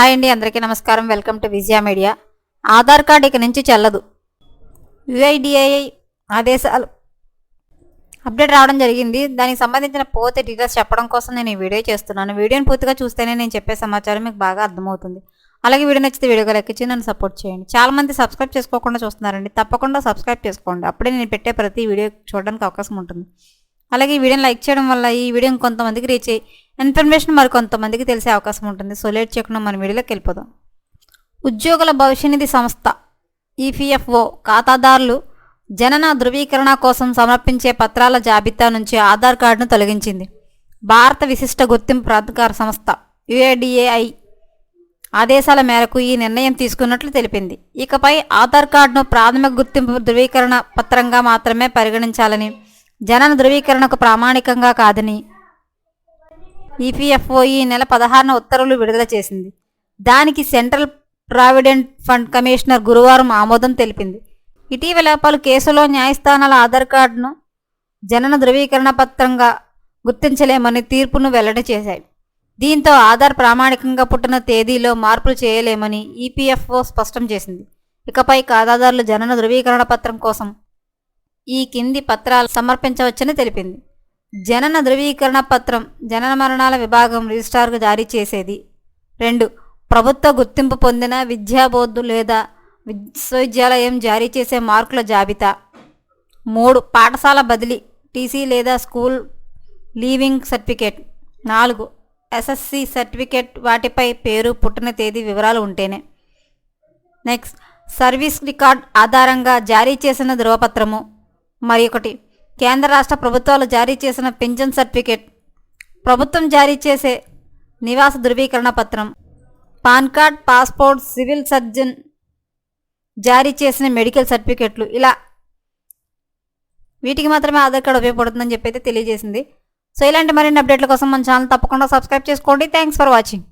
Hi అండి అందరికీ నమస్కారం. Welcome to Vijaya media. Aadhaar card ఇక నుంచి చెల్లదు. యుఐడిఐ ఆదేశాలు అప్డేట్ రావడం జరిగింది. దానికి సంబంధించిన పూర్తి డీటెయిల్స్ చెప్పడం కోసం నేను ఈ వీడియో చేస్తున్నాను. వీడియోని పూర్తిగా చూస్తేనే నేను చెప్పే సమాచారం మీకు బాగా అర్థమవుతుంది. అలాగే వీడియో నచ్చితే వీడియోగా లెక్కించి నన్ను సపోర్ట్ చేయండి. చాలా మంది సబ్స్క్రైబ్ చేసుకోకుండా చూస్తున్నారండి. తప్పకుండా సబ్స్క్రైబ్ చేసుకోండి. అప్పుడే నేను పెట్టే ప్రతి వీడియో చూడడానికి అవకాశం ఉంటుంది. అలాగే ఈ వీడియోని లైక్ చేయడం వల్ల ఈ వీడియో కొంతమందికి రీచ్ అయ్యి ఇన్ఫర్మేషన్ మరి కొంతమందికి తెలిసే అవకాశం ఉంటుంది. సో లేట్ చేయకుండా మన వీడియోలోకి వెళ్ళిపోదాం. ఉద్యోగుల భవిష్యనిధి సంస్థ ఈపీఎఫ్ఓ ఖాతాదారులు జనన ధృవీకరణ కోసం సమర్పించే పత్రాల జాబితా నుంచి ఆధార్ కార్డును తొలగించింది. భారత విశిష్ట గుర్తింపు ప్రాధికార సంస్థ యుఏడిఏఐ ఆదేశాల మేరకు ఈ నిర్ణయం తీసుకున్నట్లు తెలిపింది. ఇకపై ఆధార్ కార్డును ప్రాథమిక గుర్తింపు ధృవీకరణ పత్రంగా మాత్రమే పరిగణించాలని జనన ధృవీకరణకు ప్రామాణికంగా కాదని ఈపీఎఫ్ఓ ఈ నెల పదహారున ఉత్తర్వులు విడుదల చేసింది. దానికి సెంట్రల్ ప్రావిడెంట్ ఫండ్ కమిషనర్ గురువారం ఆమోదం తెలిపింది. ఇటీవల పలు కేసులో న్యాయస్థానాల ఆధార్ కార్డును జనన ధృవీకరణ పత్రంగా గుర్తించలేమని తీర్పును వెల్లడి చేశాయి. దీంతో ఆధార్ ప్రామాణికంగా పుట్టిన తేదీలో మార్పులు చేయలేమని ఈపీఎఫ్ఓ స్పష్టం చేసింది. ఇకపై ఖాతాదారులు జనన ధృవీకరణ పత్రం కోసం ఈ కింది పత్రాలు సమర్పించవచ్చని తెలిపింది. జనన ధృవీకరణ పత్రం జనన మరణాల విభాగం రిజిస్ట్రార్కు జారీ చేసేది. రెండు ప్రభుత్వ గుర్తింపు పొందిన విద్యాబోధు లేదా విశ్వవిద్యాలయం జారీ చేసే మార్కుల జాబితా. మూడు పాఠశాల బదిలీ టీసీ లేదా స్కూల్ లీవింగ్ సర్టిఫికేట్. నాలుగు ఎస్ఎస్సి సర్టిఫికేట్ వాటిపై పేరు పుట్టిన తేదీ వివరాలు ఉంటేనే. నెక్స్ట్ సర్వీస్ రికార్డ్ ఆధారంగా జారీ చేసిన ధృవపత్రము. మరి ఒకటి కేంద్ర రాష్ట్ర ప్రభుత్వాలు జారీ చేసిన పింఛన్ సర్టిఫికేట్ ప్రభుత్వం జారీ చేసే నివాస ధృవీకరణ పత్రం PAN card passport civil surgeon జారీ చేసిన మెడికల్ సర్టిఫికేట్లు ఇలా వీటికి మాత్రమే ఆధార్ కార్డు ఉపయోగపడుతుందని చెప్పి అయితే తెలియజేసింది. సో ఇలాంటి మరిన్ని అప్డేట్ల కోసం మన ఛానల్ తప్పకుండా సబ్స్క్రైబ్ చేసుకోండి. Thanks for watching